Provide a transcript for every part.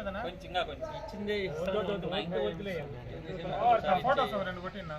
వచ్చేదనా కొంచెం ఇంకా కొంచెం. ఇచ్చిందే ఫోటోస్ రెండు కొట్టినా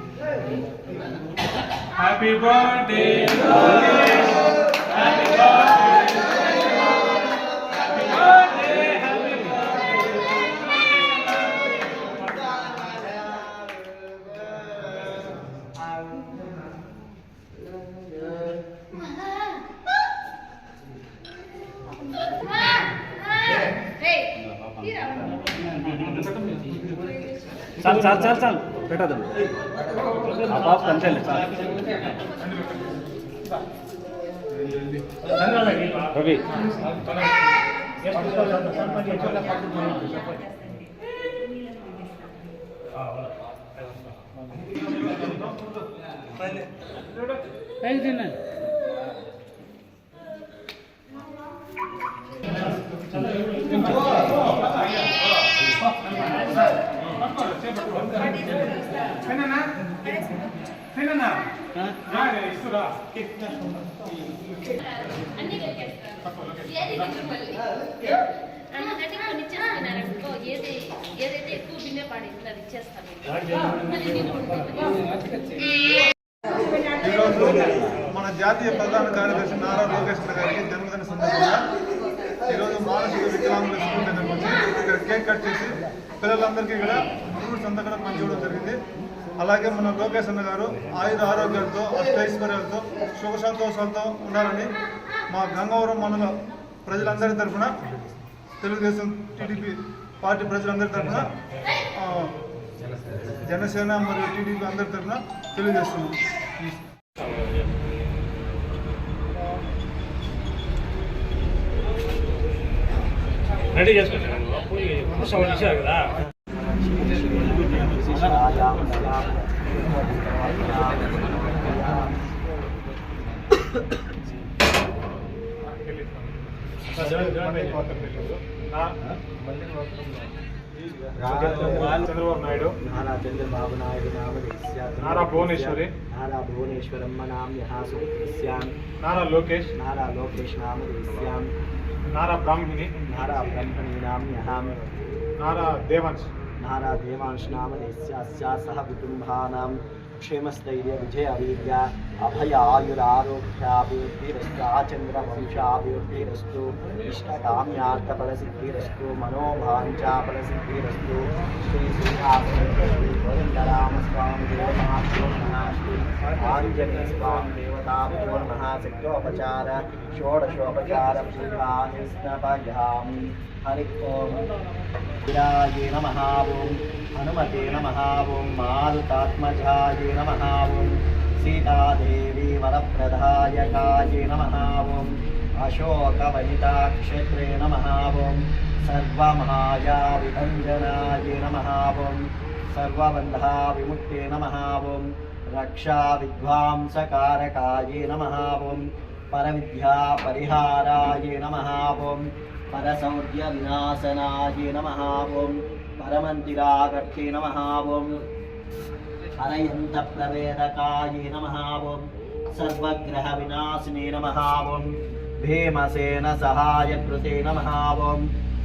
Happy birthday, Happy birthday. Happy birthday. Happy birthday. चल चल चल चल పెట్టదు ఆ పాప అంతేలే రవి. పైకి తిన్నాను ఏదైతే ఎక్కువ బిన్నే పాడిందో అది ఇచ్చేస్తాను ఈరోజు మన జాతీయ ప్రధాన కార్యదర్శి నారా లోకేష్ గారికి జన్మదిన సందర్భంగా ఈరోజు మానసిక వికలాంగుల స్కూల్ దగ్గరకు వచ్చి ఇక్కడ కేక్ కట్ చేసి పిల్లలందరికీ కూడా ఫ్రూట్స్ అంతా కూడా పంచివ్వడం జరిగింది. అలాగే మన లోకేష్ అన్న గారు ఆయుధ ఆరోగ్యాలతో అష్టైశ్వర్యాలతో సుఖ సంతోషాలతో ఉండాలని మా గంగవరం మండల ప్రజలందరి తరఫున తెలుగుదేశం టీడీపీ పార్టీ ప్రజలందరి తరఫున జనసేన మరియు టీడీపీ అందరి తరఫున తెలియజేస్తున్నాం. రెడీ చేసుకుంటాను కదా. చంద్రబాబు నాయుడు నారా చంద్రబాబు నాయుడు నామదేశ్య నారా భువనేశ్వరి నారా భువనేశ్వరమ్మ నామ్యహాసు దృశ్యాం నారా లోకేష్ నారా లోకేష్ నామదేశ్యాం నారా బ్రాహ్మిణి నారా బ్రహ్మణి నామ్యహాం నారా దేవాంశ్ धारा देवांश नामने सह कुटुंबानां क्षेमस्थैर्य विजय वीर्य अभय आयुरारोग्याभिवृद्धिश्चाचन्द्रवंशाभिवृद्धिरस्तु इष्टकाम्यार्थफलसिद्धिरस्तु मनोभाञ्चाफलसिद्धिरस्तु श्रीसिंहासनरामस्वामी ఆంజనేయ స్వామి దేవతాభ్యో నమః శక్యోపచార షోడశోపచార పూజాని స్నపయామి హరి ఓం విరాయే నమః ఓం హనుమతే నమః ఓం మారుతాత్మజాయే నమః ఓం సీతాదేవి వరప్రదాయకాయే నమః ఓం అశోకవనితాక్షేత్రే నమః ఓం సర్వమాయావిభంజనాయే నమః రక్షా విద్వాంసకారకాయే నమ ఓం పరవిద్యా పరిహారాయ నమ ఓం పరశౌర్య వినాశనాయ నమ ఓం పరమంతిరాకర్తే నమః ఓం హరయంత ప్రవేదకాయ నమ ఓం సర్వగ్రహ వినాశినే నమ ఓం భీమసేన సహాయకృతే నమ ఓం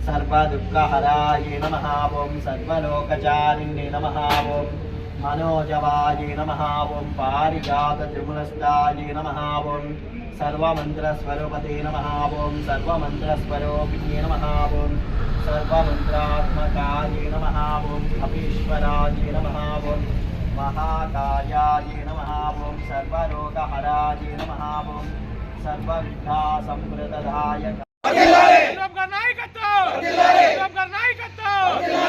సర్వదుఃఖహరాయ నమ ఓం సర్వలోకచారిణ్యే నమః ఓం మనోజవాయ నమ ఓం పారిజాత త్రిమూలస్థాయ నమ ఓం సర్వమంత్రస్వరూపతే నమ ఓం సర్వమంత్రస్వరూపిణే నమ ఓం సర్వమంత్రాత్మకాయ నమ ఓం కపీశ్వరాయ నమ ఓం మహాకాయాయ నాయకత్వం నాయకత్వం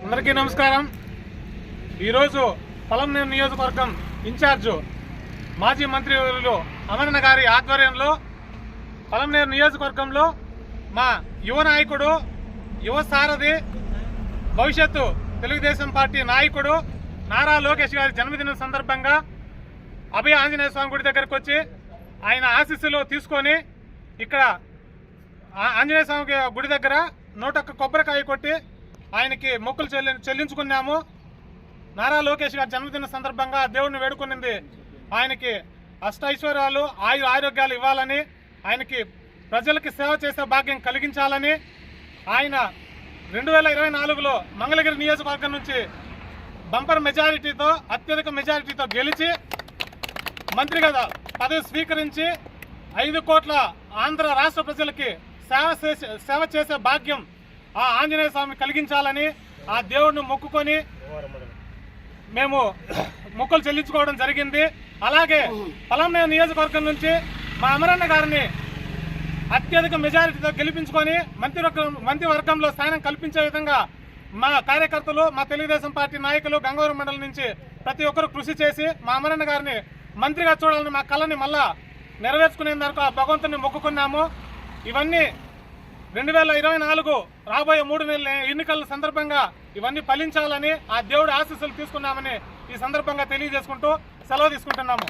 అందరికీ నమస్కారం. ఈరోజు పొలంనేరు నియోజకవర్గం ఇన్ఛార్జు మాజీ మంత్రి అమరణ గారి ఆధ్వర్యంలో పొలంనేరు నియోజకవర్గంలో మా యువ నాయకుడు యువ సారథి భవిష్యత్తు తెలుగుదేశం పార్టీ నాయకుడు నారా లోకేష్ గారి జన్మదినం సందర్భంగా అభయ ఆంజనేయ స్వామి గుడి దగ్గరకు వచ్చి ఆయన ఆశీస్సులు తీసుకొని ఇక్కడ ఆంజనేయ స్వామి గుడి దగ్గర నూటొక్క కొబ్బరికాయ కొట్టి ఆయనకి మొక్కులు చెల్లి చెల్లించుకున్నాము. నారా లోకేష్ గారి జన్మదిన సందర్భంగా దేవుడిని వేడుకునింది. ఆయనకి అష్టైశ్వర్యాలు ఆయు ఆరోగ్యాలు ఇవ్వాలని ఆయనకి ప్రజలకి సేవ చేసే భాగ్యం కలిగించాలని ఆయన రెండు వేల ఇరవై నాలుగులో మంగళగిరి నియోజకవర్గం నుంచి బంపర్ మెజారిటీతో అత్యధిక మెజారిటీతో గెలిచి మంత్రిగా పదవి స్వీకరించి ఐదు కోట్ల ఆంధ్ర రాష్ట్ర ప్రజలకి సేవ చేసే సేవ చేసే భాగ్యం ఆ ఆంజనేయ స్వామి కలిగించాలని ఆ దేవుడిని మొక్కుకొని మేము మొక్కులు చెల్లించుకోవడం జరిగింది. అలాగే పలంనే నియోజకవర్గం నుంచి మా అమరన్న గారిని అత్యధిక మెజారిటీతో గెలిపించుకొని మంత్రివర్గం మంత్రివర్గంలో స్థానం కల్పించే విధంగా మా కార్యకర్తలు మా తెలుగుదేశం పార్టీ నాయకులు గంగవరం మండలం నుంచి ప్రతి ఒక్కరు కృషి చేసి మా అమరన్న గారిని మంత్రిగా చూడాలని మా కళని మళ్ళా నెరవేర్చుకునే వరకు ఆ భగవంతుని మొక్కుకున్నాము. ఇవన్నీ రెండు వేల ఇరవై నాలుగు రాబోయే మూడు నెలల ఎన్నికల సందర్భంగా ఇవన్నీ ఫలించాలని ఆ దేవుడి ఆశీస్సులు తీసుకున్నామని ఈ సందర్భంగా తెలియజేసుకుంటూ సెలవు తీసుకుంటున్నాము.